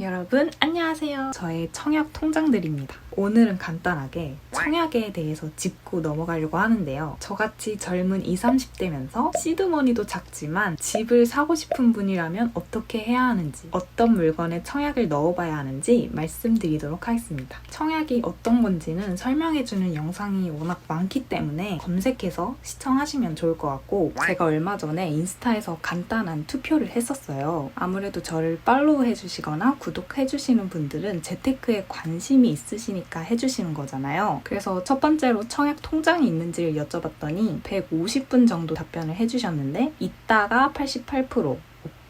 여러분 안녕하세요. 저의 청약 통장들입니다. 오늘은 간단하게 청약에 대해서 짚고 넘어가려고 하는데요. 저같이 젊은 20, 30대면서 시드머니도 작지만 집을 사고 싶은 분이라면 어떻게 해야 하는지 어떤 물건에 청약을 넣어봐야 하는지 말씀드리도록 하겠습니다. 청약이 어떤 건지는 설명해주는 영상이 워낙 많기 때문에 검색해서 시청하시면 좋을 것 같고 제가 얼마 전에 인스타에서 간단한 투표를 했었어요. 아무래도 저를 팔로우 해주시거나 구 독해주시는 분들은 재테크에 관심이 있으시니까 해주시는 거잖아요. 그래서 첫 번째로 청약 통장이 있는지를 여쭤봤더니 150분 정도 답변을 해주셨는데 있다가 88%,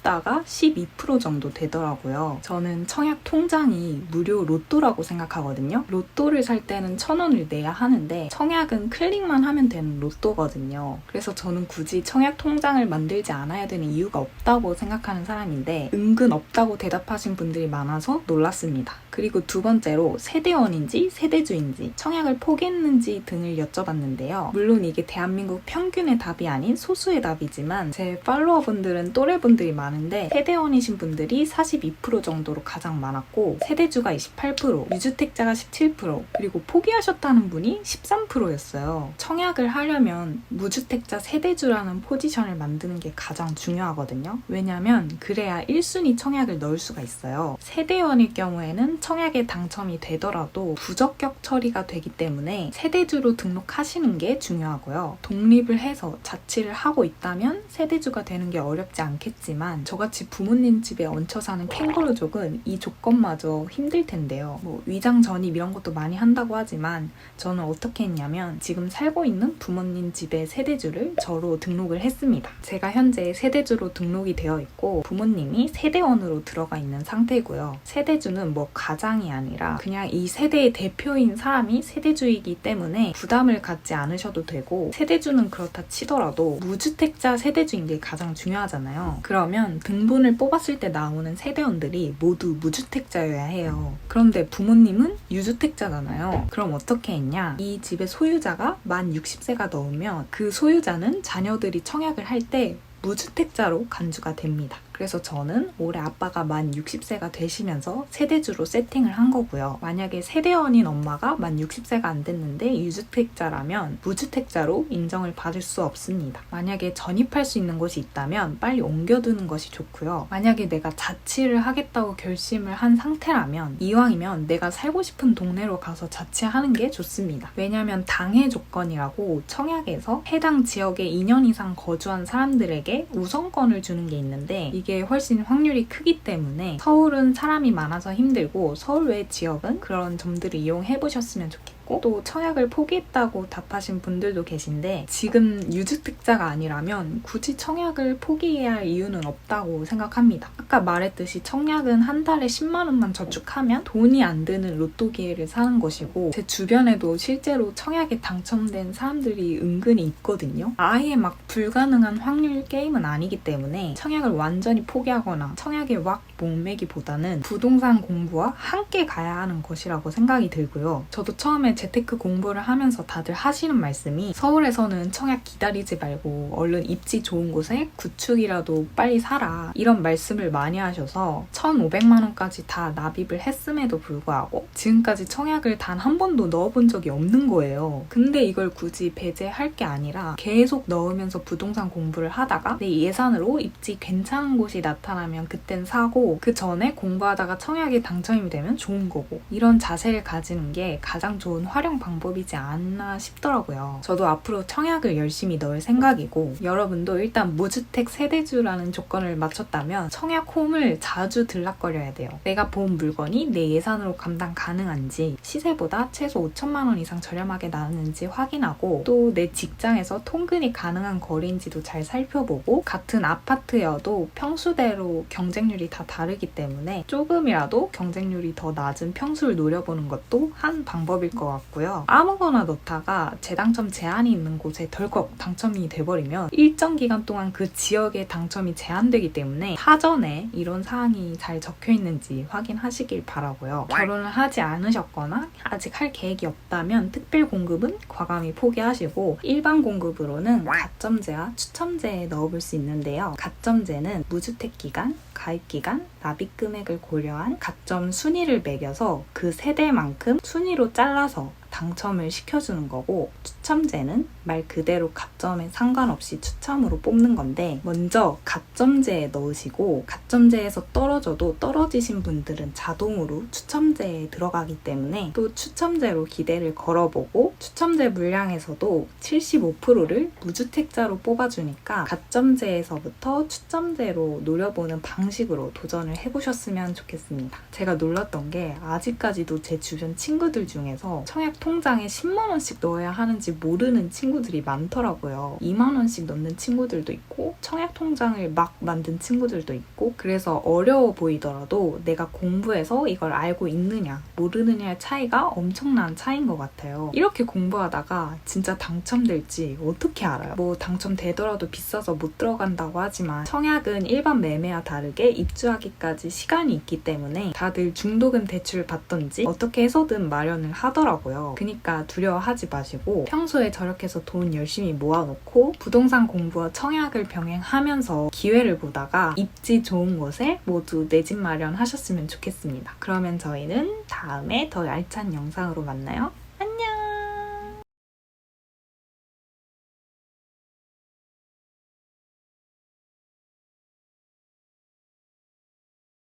없다가 12% 정도 되더라고요. 저는 청약 통장이 무료 로또라고 생각하거든요. 로또를 살 때는 천 원을 내야 하는데 청약은 클릭만 하면 되는 로또거든요. 그래서 저는 굳이 청약 통장을 만들지 않아야 되는 이유가 없다고 생각하는 사람인데 은근 없다고 대답하신 분들이 많아서 놀랐습니다. 그리고 두 번째로 세대원인지 세대주인지 청약을 포기했는지 등을 여쭤봤는데요. 물론 이게 대한민국 평균의 답이 아닌 소수의 답이지만 제 팔로워분들은 또래분들이 많은데 세대원이신 분들이 42% 정도로 가장 많았고 세대주가 28%, 유주택자가 17% 그리고 포기하셨다는 분이 13%였어요. 청약을 하려면 무주택자 세대주라는 포지션을 만드는 게 가장 중요하거든요. 왜냐면 그래야 1순위 청약을 넣을 수가 있어요. 세대원일 경우에는 청약에 당첨이 되더라도 부적격 처리가 되기 때문에 세대주로 등록하시는 게 중요하고요. 독립을 해서 자취를 하고 있다면 세대주가 되는 게 어렵지 않겠지만 저같이 부모님 집에 얹혀 사는 캥거루족은 이 조건마저 힘들 텐데요. 뭐 위장 전입 이런 것도 많이 한다고 하지만 저는 어떻게 했냐면 지금 살고 있는 부모님 집의 세대주를 저로 등록을 했습니다. 제가 현재 세대주로 등록이 되어 있고 부모님이 세대원으로 들어가 있는 상태고요. 세대주는 뭐 가 장이 아니라 그냥 이 세대의 대표인 사람이 세대주이기 때문에 부담을 갖지 않으셔도 되고 세대주는 그렇다 치더라도 무주택자 세대주인 게 가장 중요하잖아요. 그러면 등본을 뽑았을 때 나오는 세대원들이 모두 무주택자여야 해요. 그런데 부모님은 유주택자잖아요. 그럼 어떻게 했냐? 이 집의 소유자가 만 60세가 넘으면 그 소유자는 자녀들이 청약을 할 때 무주택자로 간주가 됩니다. 그래서 저는 올해 아빠가 만 60세가 되시면서 세대주로 세팅을 한 거고요. 만약에 세대원인 엄마가 만 60세가 안 됐는데 유주택자라면 무주택자로 인정을 받을 수 없습니다. 만약에 전입할 수 있는 곳이 있다면 빨리 옮겨두는 것이 좋고요. 만약에 내가 자취를 하겠다고 결심을 한 상태라면 이왕이면 내가 살고 싶은 동네로 가서 자취하는 게 좋습니다. 왜냐하면 당해 조건이라고 청약에서 해당 지역에 2년 이상 거주한 사람들에게 우선권을 주는 게 있는데 이게 이게 훨씬 확률이 크기 때문에 서울은 사람이 많아서 힘들고 서울 외 지역은 그런 점들을 이용해 보셨으면 좋겠고 또 청약을 포기했다고 답하신 분들도 계신데 지금 유주택자가 아니라면 굳이 청약을 포기해야 할 이유는 없다고 생각합니다. 아까 말했듯이 청약은 한 달에 10만 원만 저축하면 돈이 안 드는 로또 기회를 사는 것이고 제 주변에도 실제로 청약에 당첨된 사람들이 은근히 있거든요. 아예 막 불가능한 확률 게임은 아니기 때문에 청약을 완전히 포기하거나 청약에 왁 목매기보다는 부동산 공부와 함께 가야 하는 것이라고 생각이 들고요. 저도 처음에 재테크 공부를 하면서 다들 하시는 말씀이 서울에서는 청약 기다리지 말고 얼른 입지 좋은 곳에 구축이라도 빨리 사라 이런 말씀을 많이 하셔서 1,500만 원까지 다 납입을 했음에도 불구하고 지금까지 청약을 단 한 번도 넣어본 적이 없는 거예요. 근데 이걸 굳이 배제할 게 아니라 계속 넣으면서 부동산 공부를 하다가 내 예산으로 입지 괜찮은 곳이 나타나면 그땐 사고 그 전에 공부하다가 청약이 당첨이 되면 좋은 거고 이런 자세를 가지는 게 가장 좋은 활용 방법이지 않나 싶더라고요. 저도 앞으로 청약을 열심히 넣을 생각이고 여러분도 일단 무주택 세대주라는 조건을 맞췄다면 청약 홈을 자주 들락거려야 돼요. 내가 본 물건이 내 예산으로 감당 가능한지 시세보다 최소 5천만 원 이상 저렴하게 나왔는지 확인하고 또 내 직장에서 통근이 가능한 거리인지도 잘 살펴보고 같은 아파트여도 평수대로 경쟁률이 다 다르기 때문에 조금이라도 경쟁률이 더 낮은 평수를 노려보는 것도 한 방법일 것 같고요. 아무거나 넣다가 재당첨 제한이 있는 곳에 덜컥 당첨이 돼버리면 일정 기간 동안 그 지역에 당첨이 제한되기 때문에 사전에 이런 사항이 잘 적혀 있는지 확인하시길 바라고요. 결혼을 하지 않으셨거나 아직 할 계획이 없다면 특별 공급은 과감히 포기하시고 일반 공급으로는 가점제와 추첨제에 넣어볼 수 있는데요. 가점제는 무주택 기간, 가입 기간, 납입 금액을 고려한 가점 순위를 매겨서 그 세대만큼 순위로 잘라서 당첨을 시켜주는 거고 추첨제는 말 그대로 가점에 상관없이 추첨으로 뽑는 건데 먼저 가점제에 넣으시고 가점제에서 떨어져도 떨어지신 분들은 자동으로 추첨제에 들어가기 때문에 또 추첨제로 기대를 걸어보고 추첨제 물량에서도 75%를 무주택자로 뽑아주니까 가점제에서부터 추첨제로 노려보는 방식으로 도전을 해보셨으면 좋겠습니다. 제가 놀랐던 게 아직까지도 제 주변 친구들 중에서 청약 통장에 10만 원씩 넣어야 하는지 모르는 친구들이 많더라고요. 2만 원씩 넣는 친구들도 있고 청약 통장을 막 만든 친구들도 있고 그래서 어려워 보이더라도 내가 공부해서 이걸 알고 있느냐 모르느냐의 차이가 엄청난 차이인 것 같아요. 이렇게 공부하다가 진짜 당첨될지 어떻게 알아요? 뭐 당첨되더라도 비싸서 못 들어간다고 하지만 청약은 일반 매매와 다르게 입주하기까지 시간이 있기 때문에 다들 중도금 대출을 받던지 어떻게 해서든 마련을 하더라고요. 그러니까 두려워하지 마시고 평소에 저력해서 돈 열심히 모아놓고 부동산 공부와 청약을 병행하면서 기회를 보다가 입지 좋은 곳에 모두 내 집 마련하셨으면 좋겠습니다. 그러면 저희는 다음에 더 알찬 영상으로 만나요.